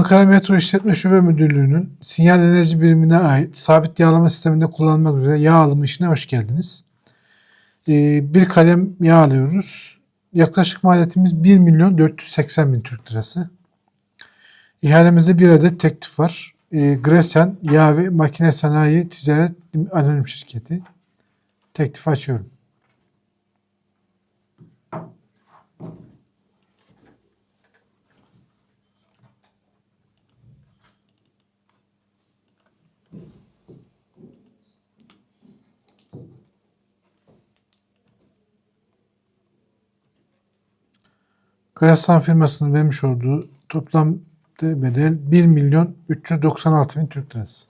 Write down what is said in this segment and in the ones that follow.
Ankara Metro İşletme Şube Müdürlüğü'nün sinyal enerji birimine ait sabit yağlama sisteminde kullanılmak üzere yağ alımı işine hoş geldiniz. Ee, bir kalem yağ alıyoruz. Yaklaşık maliyetimiz 1 milyon 480 bin Türk lirası. İhalemizde bir adet teklif var. Ee, Gresen Yağ ve Makine Sanayi Ticaret Anonim Şirketi. Teklifi açıyorum. Grasan firmasının vermiş olduğu toplam de bedel 1 milyon 396 bin Türk lirası.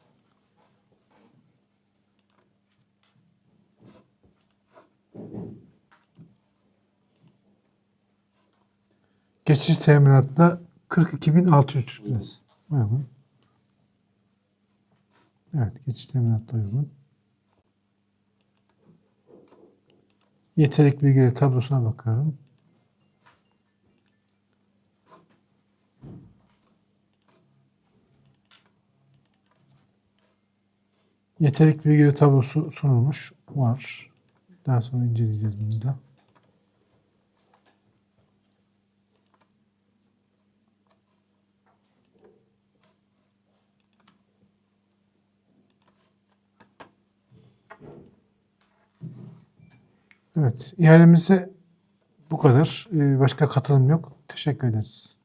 Geçiş teminatı da 42.600 Türk lirası. Uygun. Evet, geçiş teminatı uygun. Yeterlik bilgileri tablosuna bakıyorum. Yeterlik bilgileri tablosu sunulmuş. Var. Daha sonra inceleyeceğiz bunu da. Evet, ihalemize bu kadar. Ee, Başka katılım yok. Teşekkür ederiz.